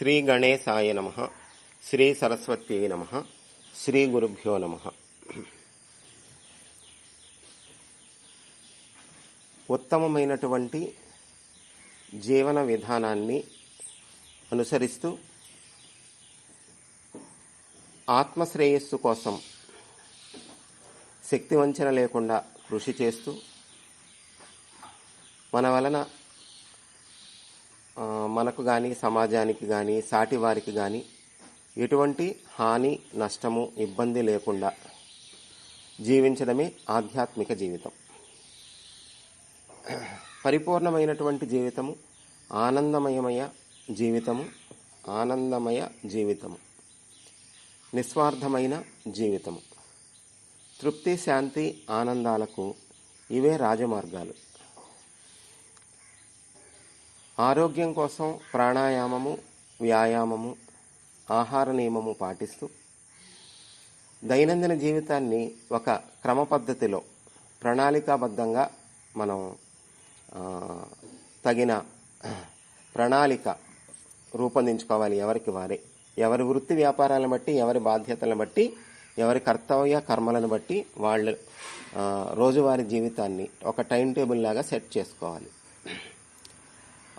శ్రీ గణేశాయ నమ. శ్రీ సరస్వతి నమ. శ్రీ గురుభ్యో నమ. ఉత్తమమైనటువంటి జీవన విధానాన్ని అనుసరిస్తూ ఆత్మశ్రేయస్సు కోసం శక్తి వంచన లేకుండా కృషి చేస్తూ మన వలన మనకు కానీ సమాజానికి కానీ సాటి వారికి కానీ ఎటువంటి హాని నష్టము ఇబ్బంది లేకుండా జీవించడమే ఆధ్యాత్మిక జీవితం. పరిపూర్ణమైనటువంటి జీవితము ఆనందమయమయ జీవితము ఆనందమయ జీవితము నిస్వార్థమైన జీవితము. తృప్తి శాంతి ఆనందాలకు ఇవే రాజమార్గాలు. ఆరోగ్యం కోసం ప్రాణాయామము వ్యాయామము ఆహార నియమము పాటిస్తూ దైనందిన జీవితాన్ని ఒక క్రమ పద్ధతిలో ప్రణాళికాబద్ధంగా మనం తగిన ప్రణాళిక రూపొందించుకోవాలి ఎవరికి వారే. ఎవరి వృత్తి వ్యాపారాలను బట్టి ఎవరి బాధ్యతలను బట్టి ఎవరి కర్తవ్య కర్మలను బట్టి వాళ్ళు రోజువారీ జీవితాన్ని ఒక టైం టేబుల్ లాగా సెట్ చేసుకోవాలి.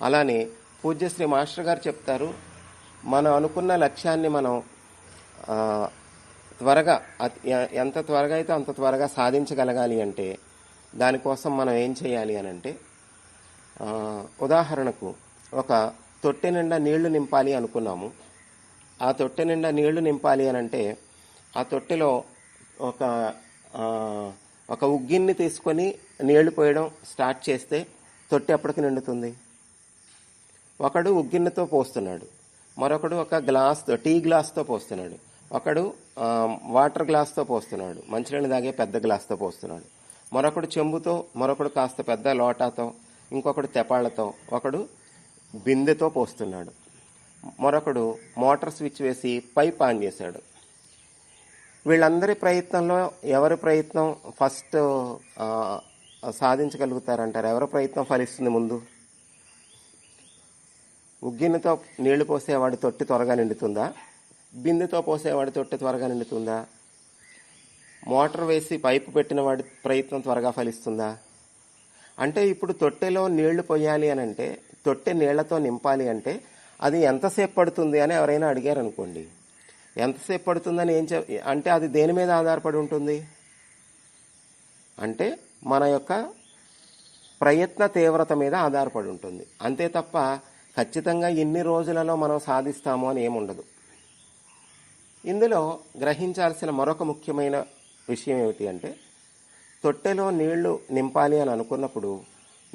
అలానే పూజ్యశ్రీ మాస్టర్ గారు చెప్తారు మనం అనుకున్న లక్ష్యాన్ని మనం త్వరగా ఎంత త్వరగా అయితే అంత త్వరగా సాధించగలగాలి అంటే దానికోసం మనం ఏం చేయాలి అని అంటే ఉదాహరణకు ఒక తొట్టె నిండా నీళ్ళు నింపాలి అనుకున్నాము. ఆ తొట్టె నిండా నీళ్ళు నింపాలి అని అంటే ఆ తొట్టెలో ఒక ఒక ఉగ్గిన్ని తీసుకొని నీళ్ళు పోయడం స్టార్ట్ చేస్తే తొట్టె ఎప్పటికి నిండుతుంది. ఒకడు ఉగ్గిన్నతో పోస్తున్నాడు. మరొకడు ఒక గ్లాస్తో టీ గ్లాస్తో పోస్తున్నాడు. ఒకడు వాటర్ గ్లాస్తో పోస్తున్నాడు. మంచినీళ్ళు తాగే పెద్ద గ్లాస్తో పోస్తున్నాడు. మరొకడు చెంబుతో మరొకడు కాస్త పెద్ద లోటాతో ఇంకొకడు తెపాళ్ళతో ఒకడు బిందెతో పోస్తున్నాడు. మరొకడు మోటార్ స్విచ్ వేసి పైప్ ఆన్ చేశాడు. వీళ్ళందరి ప్రయత్నంలో ఎవరి ప్రయత్నం ఫస్ట్ సాధించగలుగుతారంటారు? ఎవరి ప్రయత్నం ఫలిస్తుంది ముందు? ఉగ్గినతో నీళ్ళు పోసేవాడి తొట్టి త్వరగా నిండుతుందా? బిందెతో పోసేవాడి తొట్టి త్వరగా నిండుతుందా? మోటార్ వేసి పైపు పెట్టిన వాడి ప్రయత్నం త్వరగా ఫలిస్తుందా? అంటే ఇప్పుడు తొట్టెలో నీళ్ళు పోయాలి అని అంటే తొట్టె నీళ్ళతో నింపాలి అంటే అది ఎంతసేపు పడుతుంది అని ఎవరైనా అడిగారు అనుకోండి ఎంతసేపు పడుతుందని ఏం చె అంటే అది దేని మీద ఆధారపడి ఉంటుంది? అంటే మన యొక్క ప్రయత్న తీవ్రత మీద ఆధారపడి ఉంటుంది. అంతే తప్ప ఖచ్చితంగా ఎన్ని రోజులలో మనం సాధిస్తాము అని ఏముండదు. ఇందులో గ్రహించాల్సిన మరొక ముఖ్యమైన విషయం ఏమిటి అంటే తొట్టెలో నీళ్ళు నింపాలి అని అనుకున్నప్పుడు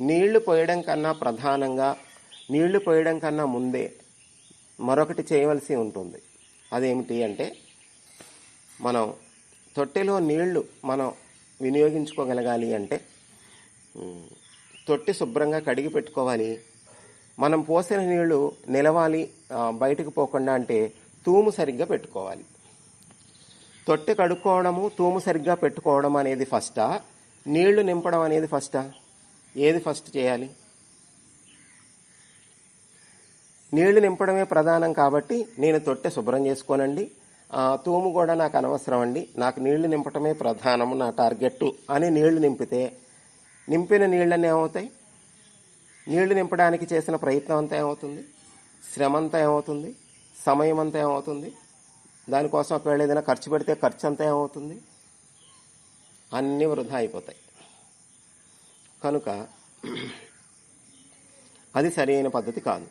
నీళ్ళు పోయడం కన్నా ప్రధానంగా నీళ్ళు పోయడం కన్నా ముందే మరొకటి చేయవలసి ఉంటుంది. అదేమిటి అంటే మనం తొట్టెలో నీళ్ళు మనం వినియోగించుకోగలగాలి అంటే తొట్టి శుభ్రంగా కడిగి పెట్టుకోవాలి మనం పోసిన నీళ్ళు నిలవాలి బయటకు పోకుండా అంటే తూము సరిగ్గా పెట్టుకోవాలి. తొట్టె కడుక్కోవడము తూము సరిగ్గా పెట్టుకోవడం అనేది ఫస్టా? నీళ్ళు నింపడం అనేది ఫస్టా? ఏది ఫస్ట్ చేయాలి? నీళ్ళు నింపడమే ప్రధానం కాబట్టి నేను తొట్టె శుభ్రం చేసుకోనండి. తూము కూడా నాకు అనవసరం అండి. నాకు నీళ్ళు నింపటమే ప్రధానము నా టార్గెట్ అని నీళ్ళు నింపితే నింపిన నీళ్ళన్నీ ఏమవుతాయి? నీళ్ళు నింపడానికి చేసిన ప్రయత్నం అంతా ఏమవుతుంది? శ్రమ అంతా ఏమవుతుంది? సమయం అంతా ఏమవుతుంది? దానికోసం ఒకవేళ ఏదైనా ఖర్చు పెడితే ఖర్చు అంతా ఏమవుతుంది? అన్నీ వృధా అయిపోతాయి. కనుక అది సరైన పద్ధతి కాదు.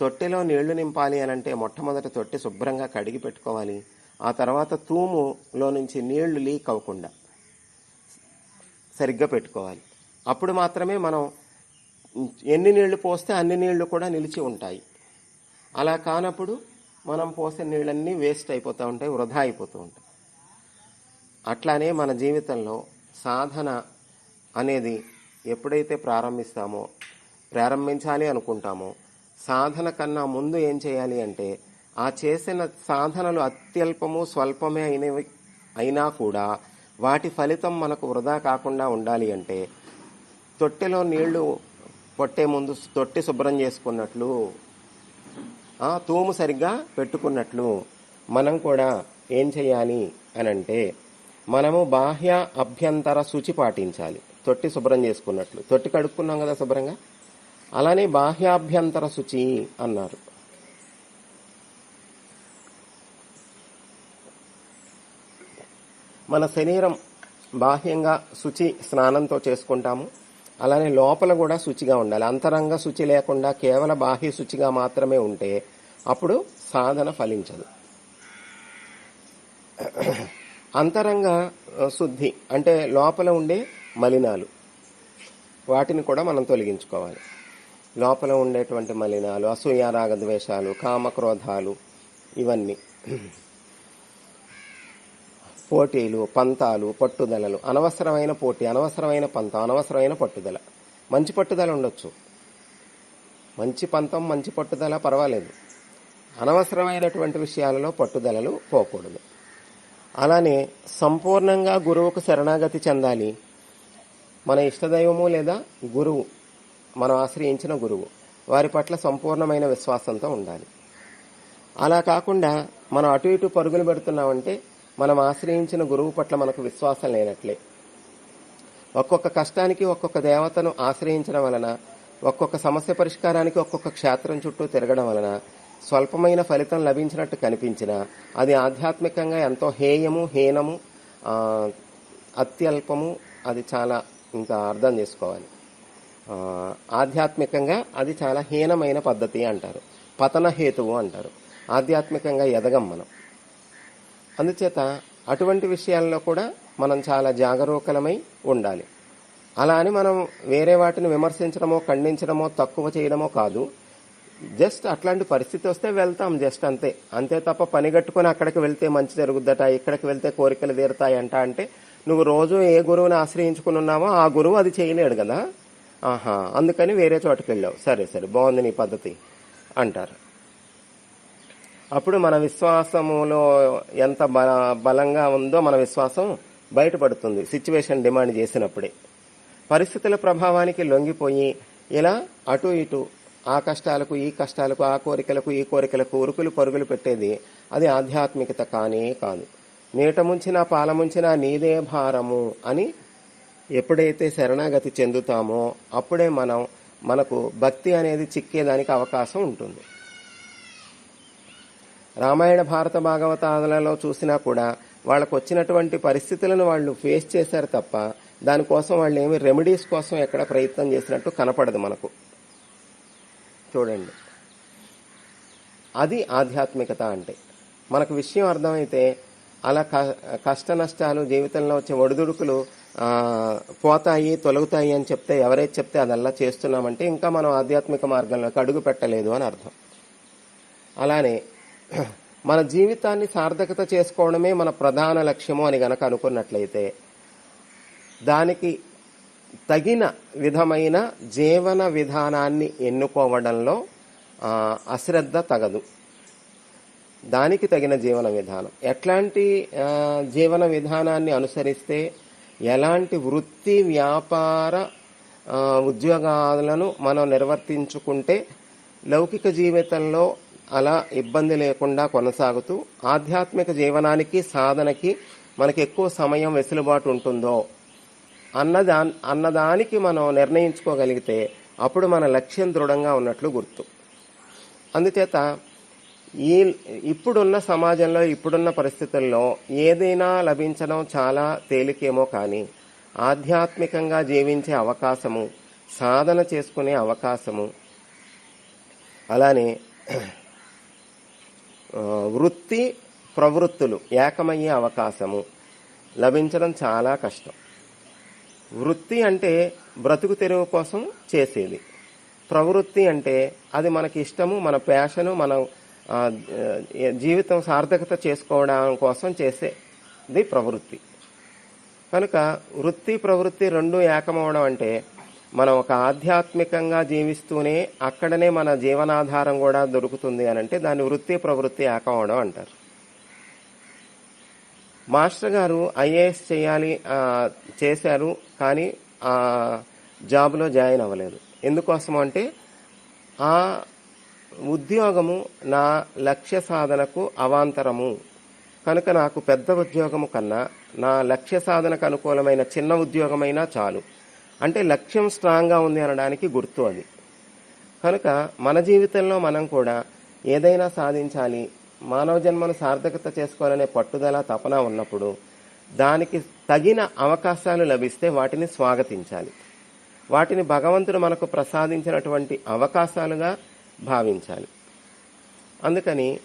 తొట్టెలో నీళ్ళు నింపాలి అని అంటే మొట్టమొదట తొట్టె శుభ్రంగా కడిగి పెట్టుకోవాలి. ఆ తర్వాత తూములో నుంచి నీళ్ళు లీక్ అవ్వకుండా సరిగ్గా పెట్టుకోవాలి. అప్పుడు మాత్రమే మనం ఎన్ని నీళ్ళు పోస్తే అన్ని నీళ్ళు కూడా నిలిచి ఉంటాయి. అలా కానప్పుడు మనం పోసే నీళ్ళన్నీ వేస్ట్ అయిపోతూ ఉంటాయి వృధా అయిపోతూ ఉంటాయి. అట్లానే మన జీవితంలో సాధన అనేది ఎప్పుడైతే ప్రారంభిస్తామో ప్రారంభించాలి అనుకుంటామో సాధన కన్నా ముందు ఏం చేయాలి అంటే ఆ చేసిన సాధనలు అత్యల్పము స్వల్పమే అయినవి అయినా కూడా వాటి ఫలితం మనకు వృధా కాకుండా ఉండాలి అంటే తొట్టెలో నీళ్ళు పొట్టే ముందు తొట్టి శుభ్రం చేసుకున్నట్లు ఆ తూము సరిగ్గా పెట్టుకున్నట్లు మనం కూడా ఏం చేయాలి అని అంటే మనము బాహ్య అభ్యంతర శుచి పాటించాలి. తొట్టి శుభ్రం చేసుకున్నట్లు. తొట్టి కడుక్కున్నాం కదా శుభ్రంగా? అలానే బాహ్యాభ్యంతర శుచి అన్నారు. మన శరీరం బాహ్యంగా శుచి స్నానంతో చేసుకుంటాము. అలానే లోపల కూడా శుచిగా ఉండాలి. అంతరంగ శుచి లేకుండా కేవల బాహ్య శుచిగా మాత్రమే ఉంటే అప్పుడు సాధన ఫలించదు. అంతరంగ శుద్ధి అంటే లోపల ఉండే మలినాలు. వాటిని కూడా మనం తొలగించుకోవాలి. లోపల ఉండేటువంటి మలినాలు అసూయ రాగద్వేషాలు కామక్రోధాలు ఇవన్నీ. పోటీలు పంతాలు పట్టుదలలు. అనవసరమైన పోటీ అనవసరమైన పంతం అనవసరమైన పట్టుదల. మంచి పట్టుదల ఉండొచ్చు. మంచి పంతం మంచి పట్టుదల పర్వాలేదు. అనవసరమైనటువంటి విషయాలలో పట్టుదలలు పోకూడదు. అలానే సంపూర్ణంగా గురువుకు శరణాగతి చెందాలి మన ఇష్టదైవము లేదా గురువు మనం ఆశ్రయించిన గురువు. వారి పట్ల సంపూర్ణమైన విశ్వాసంతో ఉండాలి. అలా కాకుండా మనం అటు ఇటు పరుగులు పెడుతున్నామంటే మనం ఆశ్రయించిన గురువు పట్ల మనకు విశ్వాసం లేనట్లే. ఒక్కొక్క కష్టానికి ఒక్కొక్క దేవతను ఆశ్రయించడం వలన ఒక్కొక్క సమస్య పరిష్కారానికి ఒక్కొక్క క్షేత్రం చుట్టూ తిరగడం వలన స్వల్పమైన ఫలితం లభించినట్టు కనిపించినా అది ఆధ్యాత్మికంగా ఎంతో హేయము హీనము అత్యల్పము అది చాలా ఇంకా అర్థం చేసుకోవాలి. ఆధ్యాత్మికంగా అది చాలా హీనమైన పద్ధతి అంటారు. పతన హేతువు అంటారు. ఆధ్యాత్మికంగా ఎదగం మనం. అందుచేత అటువంటి విషయాల్లో కూడా మనం చాలా జాగరూకలమై ఉండాలి. అలా అని మనం వేరే వాటిని విమర్శించడమో ఖండించడమో తక్కువ చేయడమో కాదు. జస్ట్ అట్లాంటి పరిస్థితి వస్తే వెళ్తాం జస్ట్ అంతే. అంతే తప్ప పని కట్టుకుని అక్కడికి వెళ్తే మంచి జరుగుద్దట ఇక్కడికి వెళ్తే కోరికలు తీరుతాయంట అంటే నువ్వు రోజు ఏ గురువుని ఆశ్రయించుకుని ఉన్నావో ఆ గురువు అది చేయలేడు కదా? ఆహా అందుకని వేరే చోటుకి వెళ్ళావు సరే సరే బాగుంది నీ పద్ధతి అంటారు. అప్పుడు మన విశ్వాసములో ఎంత బలంగా ఉందో మన విశ్వాసం బయటపడుతుంది. సిచ్యువేషన్ డిమాండ్ చేసినప్పుడే. పరిస్థితుల ప్రభావానికి లొంగిపోయి ఇలా అటు ఇటు ఆ కష్టాలకు ఈ కష్టాలకు ఆ కోరికలకు ఈ కోరికలకు ఉరుకులు పరుగులు పెట్టేది అది ఆధ్యాత్మికత కానే కాదు. నీట ముంచినా పాల ముంచినా నీదే భారము అని ఎప్పుడైతే శరణాగతి చెందుతామో అప్పుడే మనం మనకు భక్తి అనేది చిక్కేదానికి అవకాశం ఉంటుంది. రామాయణ భారత భాగవతాదులలో చూసినా కూడా వాళ్ళకు వచ్చినటువంటి పరిస్థితులను వాళ్ళు ఫేస్ చేశారు తప్ప దానికోసం వాళ్ళు ఏమి రెమెడీస్ కోసం ఎక్కడ ప్రయత్నం చేసినట్టు కనపడదు మనకు. చూడండి. అది ఆధ్యాత్మికత అంటే. మనకు విషయం అర్థమైతే అలా క- కష్ట నష్టాలు జీవితంలో వచ్చే ఒడిదుడుకులు పోతాయి తొలగుతాయి అని చెప్తే ఎవరైతే చెప్తే అదల్లా చేస్తున్నామంటే ఇంకా మనం ఆధ్యాత్మిక మార్గంలోకి అడుగు పెట్టలేదు అని అర్థం. అలానే మన జీవితాన్ని సార్థకత చేసుకోవడమే మన ప్రధాన లక్ష్యము అని గనక అనుకున్నట్లయితే దానికి తగిన విధమైన జీవన విధానాన్ని ఎన్నుకోవడంలో అశ్రద్ధ తగదు. దానికి తగిన జీవన విధానం. ఎట్లాంటి జీవన విధానాన్ని అనుసరిస్తే ఎలాంటి వృత్తి వ్యాపార ఉద్యోగాలను మనం నిర్వర్తించుకుంటే లౌకిక జీవితంలో అలా ఇబ్బంది లేకుండా కొనసాగుతూ ఆధ్యాత్మిక జీవనానికి సాధనకి మనకి ఎక్కువ సమయం వెసులుబాటు ఉంటుందో అన్నదా అన్నదానికి మనం నిర్ణయించుకోగలిగితే అప్పుడు మన లక్ష్యం దృఢంగా ఉన్నట్లు గుర్తు. అందుచేత ఈ ఇప్పుడున్న సమాజంలో ఇప్పుడున్న పరిస్థితుల్లో ఏదైనా లభించడం చాలా తేలికేమో కానీ ఆధ్యాత్మికంగా జీవించే అవకాశము సాధన చేసుకునే అవకాశము అలానే వృత్తి ప్రవృత్తులు ఏకమయ్యే అవకాశము లభించడం చాలా కష్టం. వృత్తి అంటే బ్రతుకు తెరువు కోసం చేసేది. ప్రవృత్తి అంటే అది మనకి ఇష్టము మన ప్యాషను మనం జీవితం సార్థకత చేసుకోవడం కోసం చేసేది ప్రవృత్తి. కనుక వృత్తి ప్రవృత్తి రెండు ఏకమవడం అంటే మనం ఒక ఆధ్యాత్మికంగా జీవిస్తూనే అక్కడనే మన జీవనాధారం కూడా దొరుకుతుంది అని అంటే దాన్ని వృత్తి ప్రవృత్తి ఏకమవడం అంటారు. మాస్టర్ గారు ఐఏఎస్ చేయాలి చేశారు కానీ ఆ జాబ్లో జాయిన్ అవ్వలేదు. ఎందుకోసం అంటే ఆ ఉద్యోగము నా లక్ష్య సాధనకు అవాంతరము. కనుక నాకు పెద్ద ఉద్యోగము కన్నా నా లక్ష్య సాధనకు అనుకూలమైన చిన్న ఉద్యోగమైనా చాలు. అంటే లక్ష్యం స్ట్రాంగ్గా ఉంది అనడానికి గుర్తు అది. కనుక మన జీవితంలో మనం కూడా ఏదైనా సాధించాలి మానవ జన్మను సార్థకత చేసుకోవాలనే పట్టుదల తపన ఉన్నప్పుడు దానికి తగిన అవకాశాలు లభిస్తే వాటిని స్వాగతించాలి. వాటిని భగవంతుడు మనకు ప్రసాదించినటువంటి అవకాశాలుగా భావించాలి. అందుకని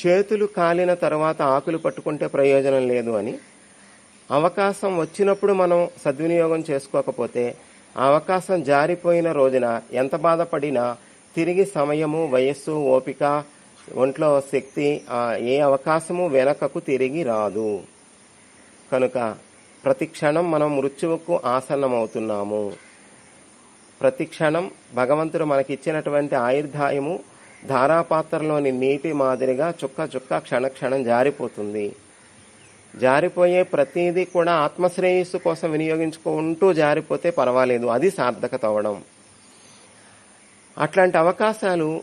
చేతులు కాలిన తర్వాత ఆకులు పట్టుకుంటే ప్రయోజనం లేదు అని అవకాశం వచ్చినప్పుడు మనం సద్వినియోగం చేసుకోకపోతే ఆ అవకాశం జారిపోయిన రోజున ఎంత బాధపడినా తిరిగి సమయము వయస్సు ఓపిక ఒంట్లో శక్తి ఏ అవకాశము వెనకకు తిరిగి రాదు. కనుక ప్రతి క్షణం మనం మృత్యువుకు ఆసన్నమవుతున్నాము. ప్రతి క్షణం భగవంతుడు మనకిచ్చినటువంటి ఆయుర్ధాయము ధారాపాత్రలోని నీటి మాదిరిగా చుక్క చుక్క క్షణ క్షణం జారిపోతుంది. జారిపోయే ప్రతిదీ కూడా ఆత్మశ్రేయస్సు కోసం వినియోగించుకుంటూ జారిపోతే పర్వాలేదు. అది సార్థకత అవడం అట్లాంటి అవకాశాలు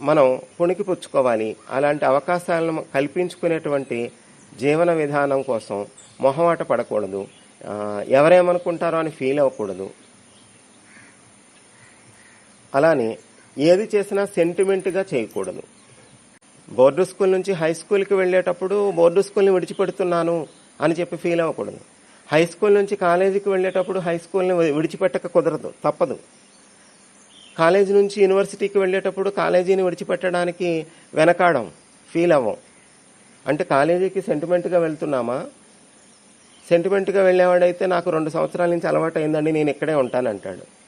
మనం పుణికిపుచ్చుకోవాలి అలాంటి అవకాశాలను కల్పించుకునేటువంటి జీవన విధానం కోసం మొహమాట పడకూడదు. ఎవరేమనుకుంటారో అని ఫీల్ అవ్వకూడదు. అలానే ఏది చేసినా సెంటిమెంట్గా చేయకూడదు. బోర్డు స్కూల్ నుంచి హై స్కూల్కి వెళ్ళేటప్పుడు బోర్డు స్కూల్ని విడిచిపెడుతున్నాను అని చెప్పి ఫీల్ అవ్వకూడదు. హై స్కూల్ నుంచి కాలేజీకి వెళ్ళేటప్పుడు హై స్కూల్ని విడిచిపెట్టక కుదరదు తప్పదు. కాలేజీ నుంచి యూనివర్సిటీకి వెళ్ళేటప్పుడు కాలేజీని విడిచిపెట్టడానికి వెనకాడం ఫీల్ అవ్వం. అంటే కాలేజీకి సెంటిమెంట్గా వెళ్తున్నామా? సెంటిమెంట్గా వెళ్ళేవాడైతే నాకు రెండు సంవత్సరాల నుంచి అలవాటు అయిందండి నేను ఇక్కడే ఉంటానంటాడు.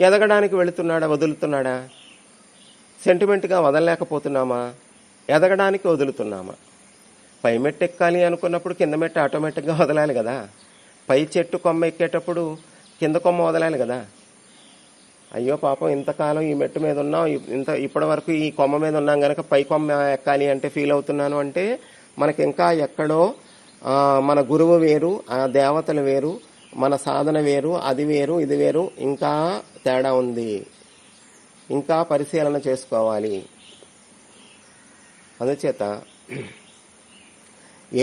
ఎదగడానికి వెళుతున్నాడా వదులుతున్నాడా? సెంటిమెంట్గా వదలలేకపోతున్నామా? ఎదగడానికి వదులుతున్నామా? పై మెట్టు ఎక్కాలి అనుకున్నప్పుడు కింద మెట్టు ఆటోమేటిక్గా వదలాలి కదా. పై చెట్టు కొమ్మ ఎక్కేటప్పుడు కింద కొమ్మ వదలాలి కదా. అయ్యో పాపం ఇంతకాలం ఈ మెట్టు మీద ఉన్నాం. ఇంత ఇప్పటి వరకు ఈ కొమ్మ మీద ఉన్నాం కనుక పై కొమ్మ ఎక్కాలి అంటే ఫీల్ అవుతున్నాను అంటే మనకి ఇంకా ఎక్కడో మన గురువు వేరు ఆ దేవతలు వేరు మన సాధన వేరు అది వేరు ఇది వేరు ఇంకా తేడా ఉంది. ఇంకా పరిశీలన చేసుకోవాలి. అందుచేత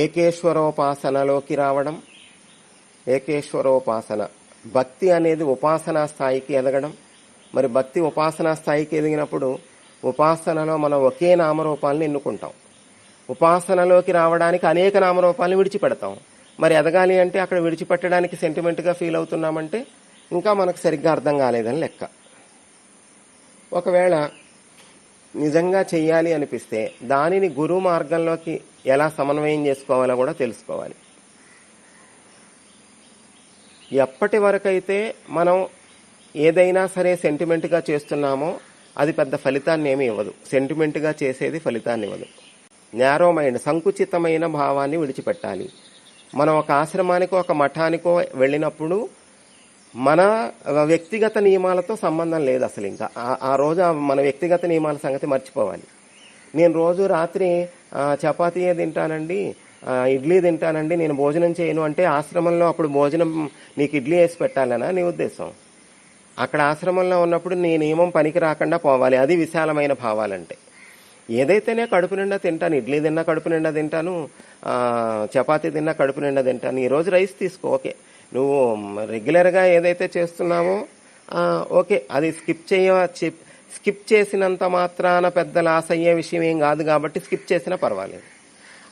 ఏకేశ్వరోపాసనలోకి రావడం ఏకేశ్వరోపాసన భక్తి అనేది ఉపాసనా స్థాయికి ఎదగడం. మరి భక్తి ఉపాసనా స్థాయికి ఎదిగినప్పుడు ఉపాసనలో మనం ఒకే నామరూపాలను ఎన్నుకుంటాం. ఉపాసనలోకి రావడానికి అనేక నామరూపాలను విడిచిపెడతాం. మరి ఎదగాలి అంటే అక్కడ విడిచిపెట్టడానికి సెంటిమెంట్గా ఫీల్ అవుతున్నామంటే ఇంకా మనకు సరిగ్గా అర్థం కాలేదని లెక్క. ఒకవేళ నిజంగా చెయ్యాలి అనిపిస్తే దానిని గురు మార్గంలోకి ఎలా సమన్వయం చేసుకోవాలో కూడా తెలుసుకోవాలి. ఎప్పటి వరకైతే మనం ఏదైనా సరే సెంటిమెంట్గా చేస్తున్నామో అది పెద్ద ఫలితాన్ని ఏమీ ఇవ్వదు. సెంటిమెంట్గా చేసేది ఫలితాన్ని ఇవ్వదు. నేరో మైండ్ సంకుచితమైన భావాన్ని విడిచిపెట్టాలి. మనం ఒక ఆశ్రమానికో ఒక మఠానికో వెళ్ళినప్పుడు మన వ్యక్తిగత నియమాలతో సంబంధం లేదు అసలు ఇంకా. ఆ- రోజు మన వ్యక్తిగత నియమాల సంగతి మర్చిపోవాలి. నేను రోజు రాత్రి చపాతీయే తింటానండి ఇడ్లీ తింటానండి నేను భోజనం చేయను అంటే ఆశ్రమంలో అప్పుడు భోజనం నీకు ఇడ్లీ వేసి పెట్టాలనా నీ ఉద్దేశం? అక్కడ ఆశ్రమంలో ఉన్నప్పుడు నీ నియమం పనికి రాకుండా పోవాలి అది విశాలమైన భావాలంటే. ఏదైతేనే కడుపు నిండా తింటాను ఇడ్లీ తిన్నా కడుపు నిండా తింటాను చపాతీ తిన్నా కడుపు నిండా తింటాను ఈ రోజు రైస్ తీసుకో ఓకే. నువ్వు రెగ్యులర్గా ఏదైతే చేస్తున్నావో ఓకే అది స్కిప్ చేయ స్కిప్ చేసినంత మాత్రాన పెద్ద లాస్ అయ్యే విషయం ఏం కాదు కాబట్టి స్కిప్ చేసినా పర్వాలేదు.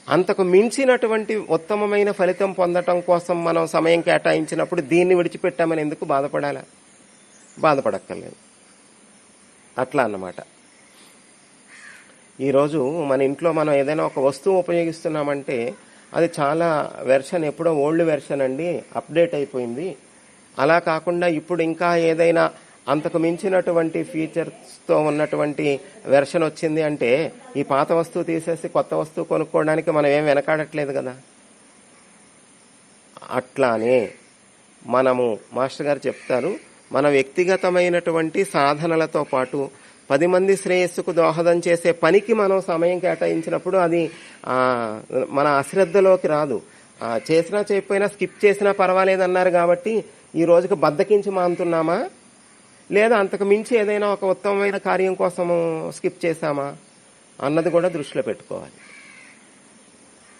అంతకు మించినటువంటి ఉత్తమమైన ఫలితం పొందటం కోసం మనం సమయం కేటాయించినప్పుడు దీన్ని విడిచిపెట్టామని ఎందుకు బాధపడాలా? బాధపడక్కర్లేదు. అట్లా అన్నమాట. ఈరోజు మన ఇంట్లో మనం ఏదైనా ఒక వస్తువు ఉపయోగిస్తున్నామంటే అది చాలా వెర్షన్ ఎప్పుడో ఓల్డ్ వెర్షన్ అండి అప్డేట్ అయిపోయింది. అలా కాకుండా ఇప్పుడు ఇంకా ఏదైనా అంతకు మించినటువంటి ఫీచర్స్తో ఉన్నటువంటి వెర్షన్ వచ్చింది అంటే ఈ పాత వస్తువు తీసేసి కొత్త వస్తువు కొనుక్కోవడానికి మనం ఏం వెనకాడట్లేదు కదా. అట్లానే మనము మాస్టర్ గారు చెప్తారు మన వ్యక్తిగతమైనటువంటి సాధనలతో పాటు పది మంది శ్రేయస్సుకు దోహదం చేసే పనికి మనం సమయం కేటాయించినప్పుడు అది మన అశ్రద్ధలోకి రాదు. చేసినా చేయకపోయినా స్కిప్ చేసినా పర్వాలేదు అన్నారు కాబట్టి ఈ రోజుకి బద్దకించి మానుతున్నామా లేదా అంతకు మించి ఏదైనా ఒక ఉత్తమమైన కార్యం కోసము స్కిప్ చేశామా? అన్నది కూడా దృష్టిలో పెట్టుకోవాలి.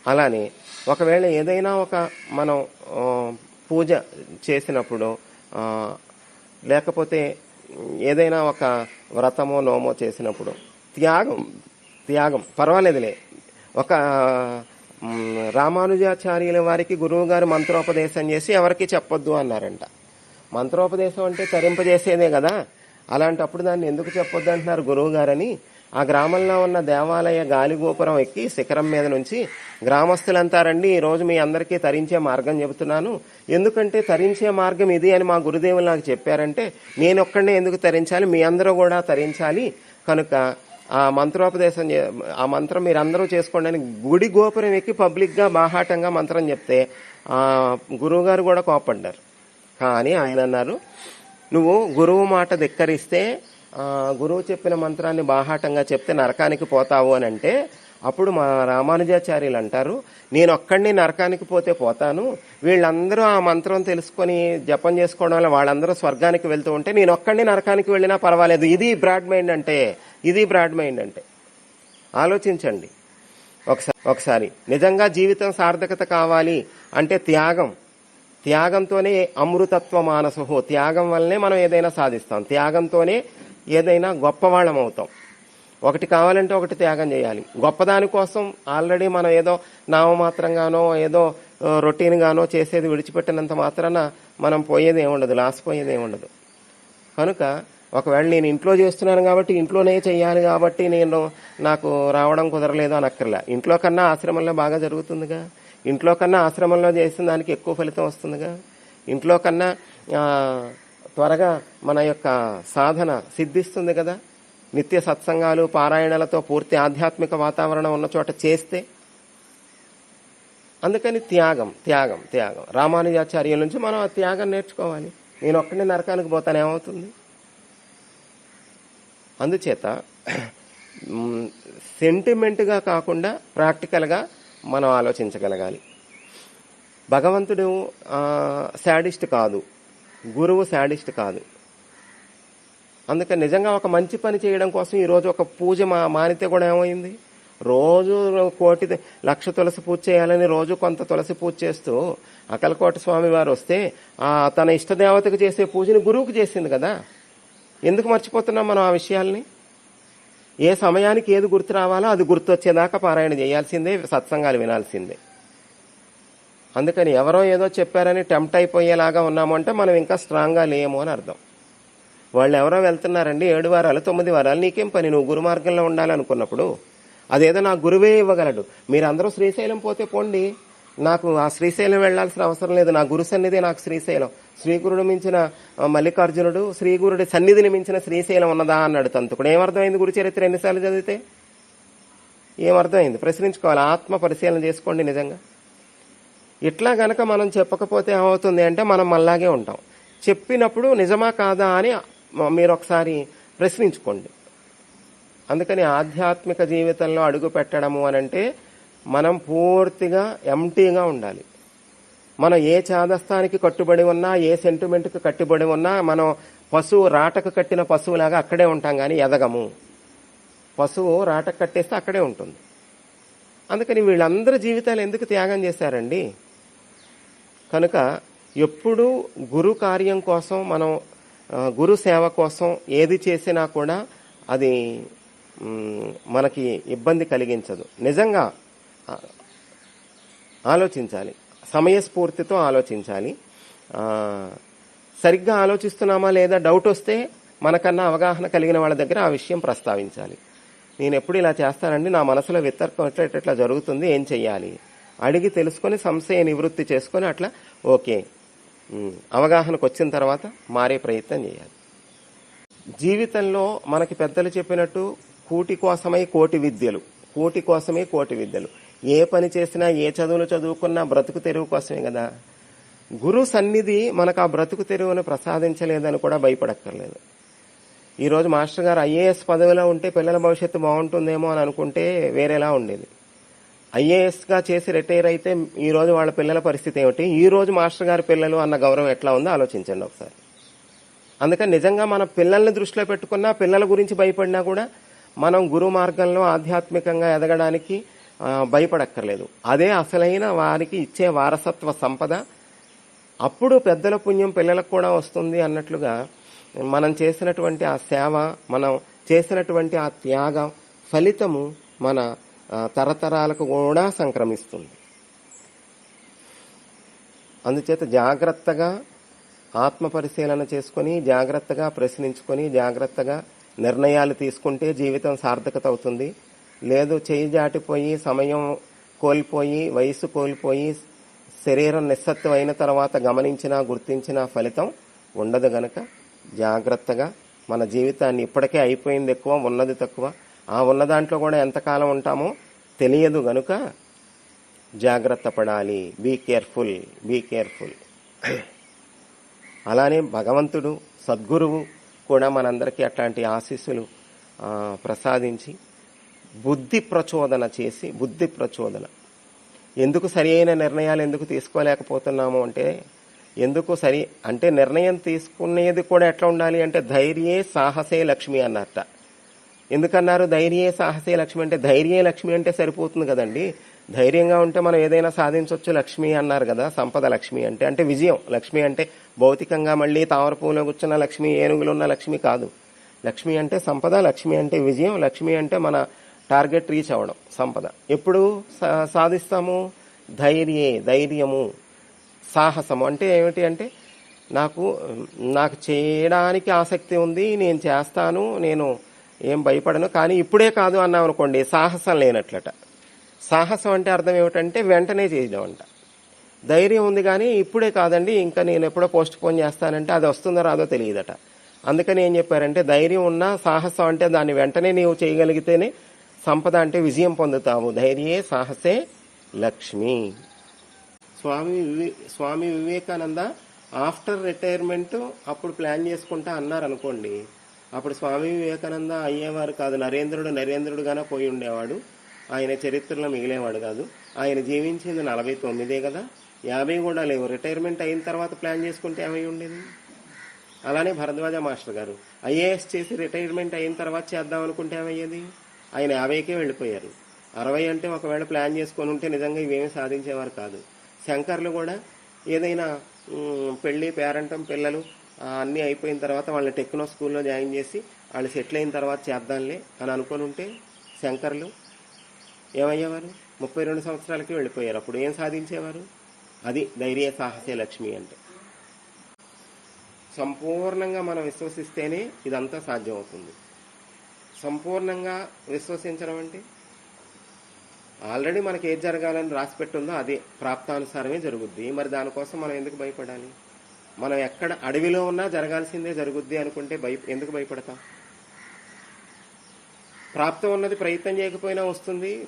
అలానే ఒకవేళ ఏదైనా ఒక మనం పూజ చేసినప్పుడు లేకపోతే ఏదైనా ఒక వ్రతమో నోమో చేసినప్పుడు త్యాగం త్యాగం పర్వాలేదులే. ఒక రామానుజాచార్యుల వారికి గురువు గారు మంత్రోపదేశం చేసి ఎవరికి చెప్పొద్దు అన్నారంట. మంత్రోపదేశం అంటే తరింపజేసేదే కదా. అలాంటప్పుడు దాన్ని ఎందుకు చెప్పొద్దు అంటున్నారు గురువు గారని ఆ గ్రామంలో ఉన్న దేవాలయ గాలి గోపురం ఎక్కి శిఖరం మీద నుంచి గ్రామస్తులంతా రండి ఈ రోజు మీ అందరికీ తరించే మార్గం చెబుతున్నాను. ఎందుకంటే తరించే మార్గం ఇది అని మా గురుదేవులు నాకు చెప్పారంటే నేను ఒక్కడే ఎందుకు తరించాలి? మీ అందరూ కూడా తరించాలి. కనుక ఆ మంత్రోపదేశం చే- ఆ మంత్రం మీరు అందరూ చేసుకోండి అని గుడి గోపురం ఎక్కి పబ్లిక్గా బాహాటంగా మంత్రం చెప్తే ఆ గురువు గారు కూడా కోపడ్డారు. కానీ ఆయన అన్నారు నువ్వు గురువు మాట ధిక్కరిస్తే గురువు చెప్పిన మంత్రాన్ని బాహాటంగా చెప్తే నరకానికి పోతావు అని అంటే అప్పుడు మా రామానుజాచార్యులు అంటారు నేను ఒక్కడిని నరకానికి పోతే పోతాను. వీళ్ళందరూ ఆ మంత్రం తెలుసుకొని జపం చేసుకోవడం వల్ల వాళ్ళందరూ స్వర్గానికి వెళ్తూ ఉంటే నేను ఒక్కడిని నరకానికి వెళ్ళినా పర్వాలేదు. ఇది బ్రాడ్ మైండ్ అంటే ఇది బ్రాడ్ మైండ్ అంటే. ఆలోచించండి. ఒకసారి ఒకసారి నిజంగా జీవితం సార్థకత కావాలి అంటే త్యాగం. త్యాగంతోనే అమృతత్వ మానసహో త్యాగం వల్లనే మనం ఏదైనా సాధిస్తాం. త్యాగంతోనే ఏదైనా గొప్పవాళ్ళం అవుతాం ఒకటి కావాలంటే ఒకటి త్యాగం చేయాలి. గొప్పదాని కోసం ఆల్రెడీ మనం ఏదో నామమాత్రంగానో ఏదో రొటీన్గానో చేసేది విడిచిపెట్టినంత మాత్రాన మనం పోయేది ఏముండదు లాస్ పోయేది ఏముండదు కనుక ఒకవేళ నేను ఇంట్లో చేస్తున్నాను కాబట్టి ఇంట్లోనే చేయాలి కాబట్టి నేను నాకు రావడం కుదరలేదు అని అక్కర్లే ఇంట్లో కన్నా ఆశ్రమంలో బాగా జరుగుతుందిగా? ఇంట్లో కన్నా ఆశ్రమంలో చేసిన దానికి ఎక్కువ ఫలితం వస్తుందిగా? ఇంట్లో కన్నా త్వరగా మన యొక్క సాధన సిద్ధిస్తుంది కదా. నిత్య సత్సంగాలు పారాయణలతో పూర్తి ఆధ్యాత్మిక వాతావరణం ఉన్న చోట చేస్తే అందుకని త్యాగం త్యాగం త్యాగం. రామానుజాచార్యుల నుంచి మనం ఆ త్యాగం నేర్చుకోవాలి. నేను ఒక్కడే నరకానికి పోతాను ఏమవుతుంది? అందుచేత సెంటిమెంట్గా కాకుండా ప్రాక్టికల్గా మనం ఆలోచించగలగాలి. భగవంతుడు శాడిస్ట్ కాదు. గురువు శాడిస్ట్ కాదు. అందుకని నిజంగా ఒక మంచి పని చేయడం కోసం ఈరోజు ఒక పూజ మా మానితే కూడా ఏమైంది? రోజు కోటి లక్ష తులసి పూజ చేయాలని రోజు కొంత తులసి పూజ చేస్తూ అకలకోట స్వామి వారు వస్తే ఆ తన ఇష్టదేవతకు చేసే పూజని గురువుకు చేసింది కదా? ఎందుకు మర్చిపోతున్నాం మనం ఆ విషయాల్ని? ఏ సమయానికి ఏది గుర్తు రావాలో అది గుర్తొచ్చేదాకా పారాయణ చేయాల్సిందే సత్సంగాలు వినాల్సిందే. అందుకని ఎవరో ఏదో చెప్పారని టెంప్ట్ అయిపోయేలాగా ఉన్నాము అంటే మనం ఇంకా స్ట్రాంగ్గా లేము అని అర్థం. వాళ్ళు ఎవరో వెళ్తున్నారండి ఏడు వారాలు తొమ్మిది వారాలు నీకేం పని? నువ్వు గురు మార్గంలో ఉండాలనుకున్నప్పుడు అదేదో నా గురువే ఇవ్వగలడు. మీరందరూ శ్రీశైలం పోతే పోండి. నాకు ఆ శ్రీశైలం వెళ్ళాల్సిన అవసరం లేదు. నా గురు సన్నిధి నాకు శ్రీశైలం. శ్రీగురుడు మించిన మల్లికార్జునుడు శ్రీగురుడి సన్నిధిని మించిన శ్రీశైలం ఉన్నదా అన్నాడు తంతుకుడు ఏమర్థమైంది గురు చరిత్ర ఎన్నిసార్లు చదివితే? ఏమర్థమైంది ప్రశ్నించుకోవాలి. ఆత్మ పరిశీలన చేసుకోండి నిజంగా. ఇట్లా గనక మనం చెప్పకపోతే ఏమవుతుంది అంటే మనం మళ్ళాగే ఉంటాం. చెప్పినప్పుడు నిజమా కాదా అని మీరు ఒకసారి ప్రశ్నించుకోండి. అందుకని ఆధ్యాత్మిక జీవితంలో అడుగు పెట్టడము అని అంటే మనం పూర్తిగా ఎంటీగా ఉండాలి. మనం ఏ చాదస్తానికి కట్టుబడి ఉన్నా ఏ సెంటిమెంట్కి కట్టుబడి ఉన్నా మనం పశువు రాటకు కట్టిన పశువులాగా అక్కడే ఉంటాం కానీ ఎదగము. పశువు రాటకు కట్టేస్తే అక్కడే ఉంటుంది. అందుకని వీళ్ళందరి జీవితాలు ఎందుకు త్యాగం చేశారండి? కనుక ఎప్పుడూ గురు కార్యం కోసం మనం గురు సేవ కోసం ఏది చేసినా కూడా అది మనకి ఇబ్బంది కలిగించదు. నిజంగా ఆలోచించాలి. సమయస్ఫూర్తితో ఆలోచించాలి. సరిగ్గా ఆలోచిస్తున్నామా లేదా డౌట్ వస్తే మనకన్నా అవగాహన కలిగిన వాళ్ళ దగ్గర ఆ విషయం ప్రస్తావించాలి. నేను ఎప్పుడు ఇలా చేస్తానండి నా మనసులో వితర్కం ఎట్లా జరుగుతుంది ఏం చెయ్యాలి? అడిగి తెలుసుకొని సంశయ నివృత్తి చేసుకొని అట్లా ఓకే. అవగాహనకు వచ్చిన తర్వాత మారే ప్రయత్నం చేయాలి. జీవితంలో మనకి పెద్దలు చెప్పినట్టు కూటి కోసమై కోటి విద్యలు కూటి కోసమే కోటి విద్యలు. ఏ పని చేసినా ఏ చదువులు చదువుకున్నా బ్రతుకు తెరువు కోసమే కదా. గురు సన్నిధి మనకు ఆ బ్రతుకు తెరువును ప్రసాదించలేదని కూడా భయపడక్కర్లేదు. ఈరోజు మాస్టర్ గారు ఐఏఎస్ పదవిలో ఉంటే పిల్లల భవిష్యత్తు బాగుంటుందేమో అని అనుకుంటే వేరేలా ఉండేది. ఐఏఎస్గా చేసి రిటైర్ అయితే ఈ రోజు వాళ్ళ పిల్లల పరిస్థితి ఏమిటి? ఈ రోజు మాస్టర్ గారి పిల్లలు అన్న గౌరవం ఎట్లా ఉందో ఆలోచించండి ఒకసారి. అందుకని నిజంగా మన పిల్లల్ని దృష్టిలో పెట్టుకున్నా పిల్లల గురించి భయపడినా కూడా మనం గురు మార్గంలో ఆధ్యాత్మికంగా ఎదగడానికి భయపడక్కర్లేదు. అదే అసలైన వారికి ఇచ్చే వారసత్వ సంపద. అప్పుడు పెద్దల పుణ్యం పిల్లలకు కూడా వస్తుంది అన్నట్లుగా మనం చేసినటువంటి ఆ సేవ మనం చేసినటువంటి ఆ త్యాగం ఫలితము మన తరతరాలకు కూడా సంక్రమిస్తుంది. అందుచేత జాగ్రత్తగా ఆత్మ పరిశీలన చేసుకొని జాగ్రత్తగా ప్రశ్నించుకొని జాగ్రత్తగా నిర్ణయాలు తీసుకుంటే జీవితం సార్థకత అవుతుంది లేదు చేయి జాటిపోయి సమయం కోల్పోయి వయసు కోల్పోయి శరీరం నిస్సత్వం అయిన తర్వాత గమనించిన గుర్తించిన ఫలితం ఉండదు గనక జాగ్రత్తగా మన జీవితాన్ని ఇప్పటికే అయిపోయింది ఎక్కువ ఉన్నది తక్కువ ఆ ఉన్న దాంట్లో కూడా ఎంతకాలం ఉంటామో తెలియదు గనుక జాగ్రత్త పడాలి. బీ కేర్ఫుల్ బీ కేర్ఫుల్ అలానే భగవంతుడు సద్గురువు కూడా మనందరికీ అట్లాంటి ఆశీస్సులు ప్రసాదించి బుద్ధి ప్రచోదన చేసి బుద్ధి ప్రచోదన. ఎందుకు సరి అయిన నిర్ణయాలు ఎందుకు తీసుకోలేకపోతున్నాము అంటే ఎందుకు సరి అంటే నిర్ణయం తీసుకునేది కూడా ఎట్లా ఉండాలి అంటే ధైర్యే సాహసే లక్ష్మి అన్నట్ట. ఎందుకన్నారు? ధైర్యే సాహసే లక్ష్మి అంటే ధైర్యే లక్ష్మి అంటే సరిపోతుంది కదండి. ధైర్యంగా ఉంటే మనం ఏదైనా సాధించవచ్చు లక్ష్మి అన్నారు కదా సంపద లక్ష్మి అంటే అంటే విజయం. లక్ష్మి అంటే భౌతికంగా మళ్ళీ తామర కూర్చున్న లక్ష్మి ఏనుగులు ఉన్న లక్ష్మి కాదు. లక్ష్మి అంటే సంపద లక్ష్మి అంటే విజయం లక్ష్మి అంటే మన టార్గెట్ రీచ్ అవ్వడం సంపద. ఎప్పుడు సా- సాధిస్తాము? ధైర్యే ధైర్యము సాహసము. అంటే ఏమిటి అంటే నాకు నాకు చేయడానికి ఆసక్తి ఉంది నేను చేస్తాను నేను ఏం భయపడను కానీ ఇప్పుడే కాదు అన్నాం అనుకోండి సాహసం లేనట్లట. సాహసం అంటే అర్థం ఏమిటంటే వెంటనే చేయడం అంట ధైర్యం ఉంది కానీ ఇప్పుడే కాదండి ఇంకా నేను ఎప్పుడో పోస్ట్ పోన్ చేస్తానంటే అది వస్తుందో రాదో తెలియదట. అందుకని ఏం చెప్పారంటే ధైర్యం ఉన్నా సాహసం అంటే దాన్ని వెంటనే నీవు చేయగలిగితేనే సంపద అంటే విజయం పొందుతావు. ధైర్యే సాహసే లక్ష్మి. స్వామి వివే స్వామి వివేకానంద ఆఫ్టర్ రిటైర్మెంట్ అప్పుడు ప్లాన్ చేసుకుంటా అన్నారు అనుకోండి అప్పుడు స్వామి వివేకానంద అయ్యేవారు కాదు. నరేంద్రుడు నరేంద్రుడుగానే పోయి ఉండేవాడు. ఆయన చరిత్రలో మిగిలేవాడు కాదు. ఆయన జీవించింది నలభై తొమ్మిదే కదా. యాభై కూడా లేవు. రిటైర్మెంట్ అయిన తర్వాత ప్లాన్ చేసుకుంటే ఏమై ఉండేది? అలానే భరద్వాజ మాస్టర్ గారు. ఐఏఎస్ చేసి రిటైర్మెంట్ అయిన తర్వాత చేద్దాం అనుకుంటే ఏమయ్యేది? ఆయన యాభైకే వెళ్ళిపోయారు. అరవై అంటే ఒకవేళ ప్లాన్ చేసుకొని ఉంటే నిజంగా ఇవేమీ సాధించేవారు కాదు. శంకర్లు కూడా ఏదైనా పెళ్ళి పేరంటం పిల్లలు అన్నీ అయిపోయిన తర్వాత వాళ్ళని టెక్నో స్కూల్లో జాయిన్ చేసి వాళ్ళు సెటిల్ అయిన తర్వాత చేద్దాంలే అని అనుకొని ఉంటే శంకర్లు ఏమయ్యేవారు? ముప్పై రెండు సంవత్సరాలకి వెళ్ళిపోయారు. అప్పుడు ఏం సాధించేవారు? అది ధైర్య సాహసే లక్ష్మి అంటే. సంపూర్ణంగా మనం విశ్వసిస్తేనే ఇదంతా సాధ్యం అవుతుంది సంపూర్ణంగా విశ్వసించడం అంటే ఆల్రెడీ మనకి ఏది జరగాలని రాసి పెట్టుందో అదే ప్రాప్తానుసారమే జరుగుద్ది. మరి దానికోసం మనం ఎందుకు భయపడాలి? మనం ఎక్కడ అడవిలో ఉన్నా జరగాల్సిందే జరుగుద్ది అనుకుంటే భయ ఎందుకు భయపడతాం? ప్రాప్తం ఉన్నది ప్రయత్నం చేయకపోయినా వస్తుంది.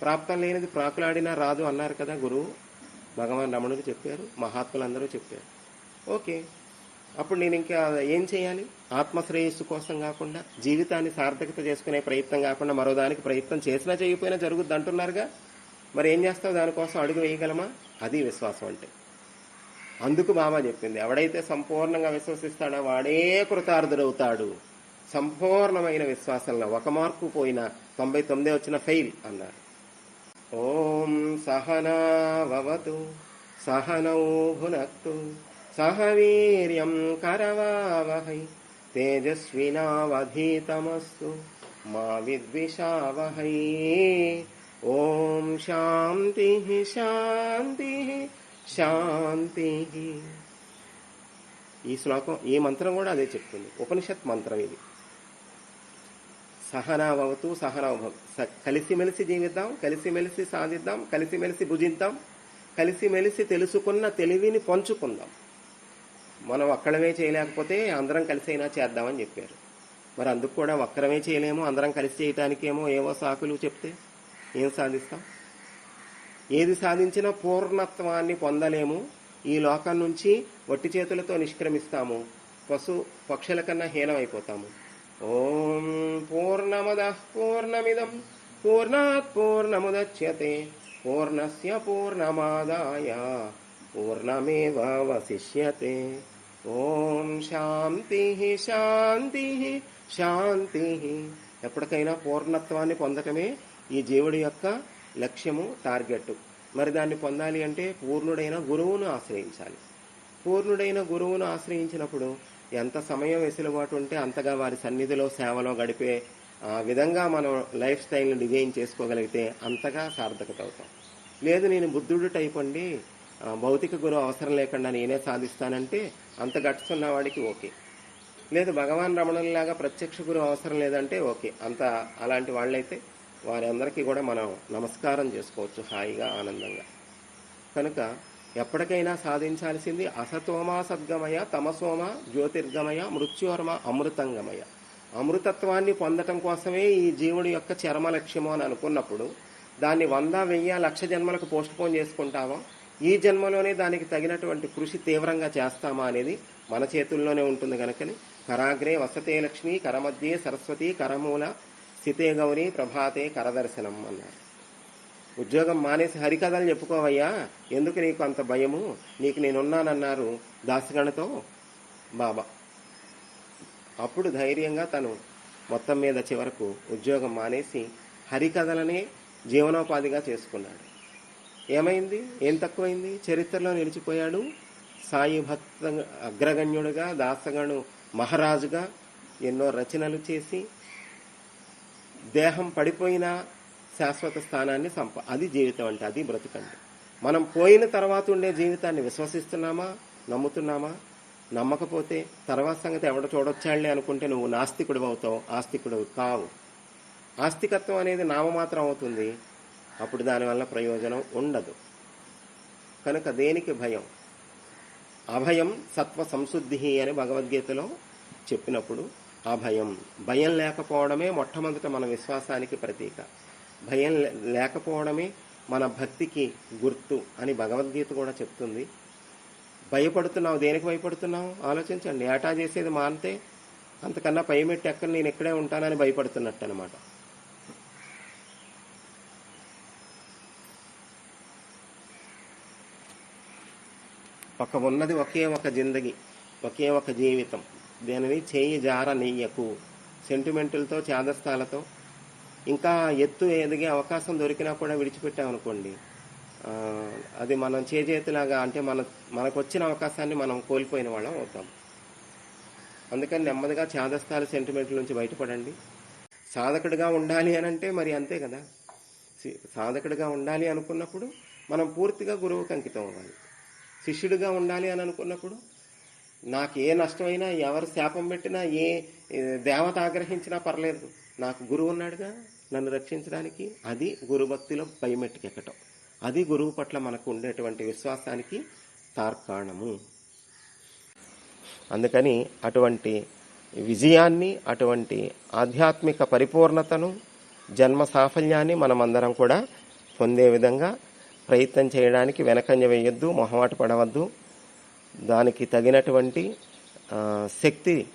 ప్రాప్తం లేనిది ప్రాకులాడినా రాదు అన్నారు కదా గురువు భగవాన్ రమణుడు చెప్పారు మహాత్ములందరూ చెప్పారు. ఓకే. అప్పుడు నేను ఇంకా ఏం చేయాలి? ఆత్మశ్రేయస్సు కోసం కాకుండా జీవితాన్ని సార్థకత చేసుకునే ప్రయత్నం కాకుండా మరో దానికి ప్రయత్నం చేసినా చేయకపోయినా జరుగుద్ది అంటున్నారుగా. మరి ఏం చేస్తావు? దానికోసం అడుగు వేయగలమా? అది విశ్వాసం అంటే. అందుకు బాబా చెప్పింది. ఎవడైతే సంపూర్ణంగా విశ్వసిస్తాడో వాడే కృతార్థుడవుతాడు. సంపూర్ణమైన విశ్వాసంలో ఒక మార్కు పోయినా తొంభై తొమ్మిది వచ్చిన ఫెయిల్ అన్నారు ఓం సహనావతు సహనౌ భునక్తు సహ కరవావహై తేజస్వినావధీతమస్తు మా విద్విషావహై. ఓం శాంతి శాంతి. శాంతి ఈ శ్లోకం ఈ మంత్రం కూడా అదే చెప్తుంది. ఉపనిషత్ మంత్రం ఇది. సహనావతు సహనాభవ కలిసిమెలిసి జీవిద్దాం కలిసిమెలిసి సాధిద్దాం కలిసిమెలిసి భుజిద్దాం కలిసిమెలిసి తెలుసుకున్న తెలివిని పంచుకుందాం. మనం ఒక్కడమే చేయలేకపోతే అందరం కలిసి అయినా చేద్దామని చెప్పారు. మరి అందుకు కూడా ఒక్కరమే చేయలేము అందరం కలిసి చేయటానికేమో ఏవో సాకులు చెప్తే ఏం సాధిస్తాం? ఏది సాధించినా పూర్ణత్వాన్ని పొందలేము. ఈ లోకం నుంచి వట్టి చేతులతో నిష్క్రమిస్తాము. పశు పక్షుల కన్నా హీనమైపోతాము. ఓం పూర్ణమద పూర్ణమిదం. పూర్ణాత్ పూర్ణముదచ్యతే పూర్ణస్ పూర్ణమాదాయ. పూర్ణమేవశిష్యతే ఓం శాంతి శాంతి శాంతి. ఎప్పటికైనా పూర్ణత్వాన్ని పొందటమే ఈ జీవుడి యొక్క లక్ష్యము టార్గెట్ మరి దాన్ని పొందాలి అంటే పూర్ణుడైన గురువును ఆశ్రయించాలి. పూర్ణుడైన గురువును ఆశ్రయించినప్పుడు ఎంత సమయం వెసులుబాటు ఉంటే అంతగా వారి సన్నిధిలో సేవలో గడిపే విధంగా మనం లైఫ్ స్టైల్ని డిజైన్ చేసుకోగలిగితే అంతగా సార్థకత అవుతాం లేదు నేను బుద్ధుడు టైప్ అండి. భౌతిక గురువు అవసరం లేకుండా నేనే సాధిస్తానంటే అంత గట్టుకున్న వాడికి ఓకే. లేదు భగవాన్ రమణుల్లాగా ప్రత్యక్ష గురువు అవసరం లేదంటే ఓకే. అంత అలాంటి వాళ్ళైతే వారి అందరికీ కూడా మనం నమస్కారం చేసుకోవచ్చు హాయిగా ఆనందంగా. కనుక ఎప్పటికైనా సాధించాల్సింది అసతోమా సద్గమయ తమసోమ జ్యోతిర్గమయ మృత్యువర్మ అమృతంగమయ. అమృతత్వాన్ని పొందటం కోసమే ఈ జీవుడి యొక్క చర్మ లక్ష్యము అని అనుకున్నప్పుడు దాన్ని వంద వెయ్యి లక్ష జన్మలకు పోస్ట్పోన్ చేసుకుంటామో? ఈ జన్మలోనే దానికి తగినటువంటి కృషి తీవ్రంగా చేస్తామా అనేది మన చేతుల్లోనే ఉంటుంది కనుకని కరాగ్రే వసతే లక్ష్మి కరమధ్యే సరస్వతి కరమూల సితే గౌరి ప్రభాతే కరదర్శనం అన్నారు ఉద్యోగం మానేసి హరికథలు చెప్పుకోవయ్యా ఎందుకు నీకు అంత భయము? నీకు నేనున్నానన్నారు దాసగణతో బాబా. అప్పుడు ధైర్యంగా తను మొత్తం మీద చివరకు ఉద్యోగం మానేసి హరికథలనే జీవనోపాధిగా చేసుకున్నాడు. ఏమైంది? ఏం తక్కువైంది? చరిత్రలో నిలిచిపోయాడు. సాయి భక్త అగ్రగణ్యుడుగా దాసగణు మహారాజుగా ఎన్నో రచనలు చేసి దేహం పడిపోయిన శాశ్వత స్థానాన్ని సంప అది జీవితం అంటే అది బ్రతుకండి మనం పోయిన తర్వాత ఉండే జీవితాన్ని విశ్వసిస్తున్నామా? నమ్ముతున్నామా? నమ్మకపోతే తర్వాత సంగతి ఎవడ చూడొచ్చాళ్ళే అనుకుంటే నువ్వు నాస్తికుడు అవుతావు ఆస్తికుడు కావు. ఆస్తికత్వం అనేది నామమాత్రం అవుతుంది. అప్పుడు దానివల్ల ప్రయోజనం ఉండదు. కనుక దేనికి భయం? అభయం సత్వ సంశుద్ధి అని భగవద్గీతలో చెప్పినప్పుడు అభయం. భయం లేకపోవడమే మొట్టమొదట మన విశ్వాసానికి ప్రతీక. భయం లే- లేకపోవడమే మన భక్తికి గుర్తు అని భగవద్గీత కూడా చెప్తుంది. భయపడుతున్నావు దేనికి భయపడుతున్నావు? ఆలోచించండి. ఏటా చేసేది మానితే అంతకన్నా పై మెట్టి ఎక్కడ నేను ఇక్కడే ఉంటానని భయపడుతున్నట్టు అనమాట ఒక ఉన్నది ఒకే ఒక జిందగి ఒకే ఒక జీవితం. దేనిని చేయి జార నెయ్యకు సెంటిమెంటులతో చేదస్తాలతో. ఇంకా ఎత్తు ఎదిగే అవకాశం దొరికినా కూడా విడిచిపెట్టామనుకోండి. అది మనం చేజేతులాగా అంటే మన మనకు వచ్చిన అవకాశాన్ని మనం కోల్పోయిన వాళ్ళం అవుతాం. అందుకని నెమ్మదిగా చేదస్థాల సెంటిమెంట్ల నుంచి బయటపడండి. సాధకుడిగా ఉండాలి అని అంటే మరి అంతే కదా. సి- సాధకుడిగా ఉండాలి అనుకున్నప్పుడు మనం పూర్తిగా గురువుకి అంకితం అవ్వాలి. శిష్యుడిగా ఉండాలి అని అనుకున్నప్పుడు నాకు ఏ నష్టమైనా ఎవరు శాపం పెట్టినా ఏ దేవత ఆగ్రహించినా పర్లేదు. నాకు గురువు ఉన్నాడుగా నన్ను రక్షించడానికి. అది గురుభక్తిలో పైమెట్టుకెక్కటం. అది గురువు పట్ల మనకు ఉండేటువంటి విశ్వాసానికి తార్కాణము. అందుకని అటువంటి విజయాన్ని అటువంటి ఆధ్యాత్మిక పరిపూర్ణతను జన్మ సాఫల్యాన్ని మనమందరం కూడా పొందే విధంగా ప్రయత్నం చేయడానికి వెనకంజ వేయొద్దు మొహమాట పడవద్దు. దానికి తగినటువంటి శక్తి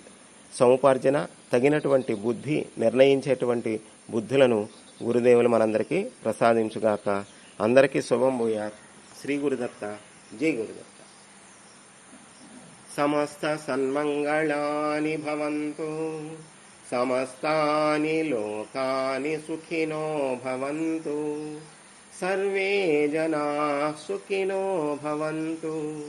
సముపార్జన తగినటువంటి బుద్ధి నిర్ణయించేటువంటి బుద్ధులను గురుదేవులు మనందరికీ ప్రసాదించుగాక. అందరికీ శుభం భూయాత్ శ్రీ గురుదత్త. జై గురుదత్త. సమస్త సన్మంగళాని భవంతు. సమస్తాని లోకాని సుఖినో భవంతు. సర్వే జనా సుఖినో భవంతు.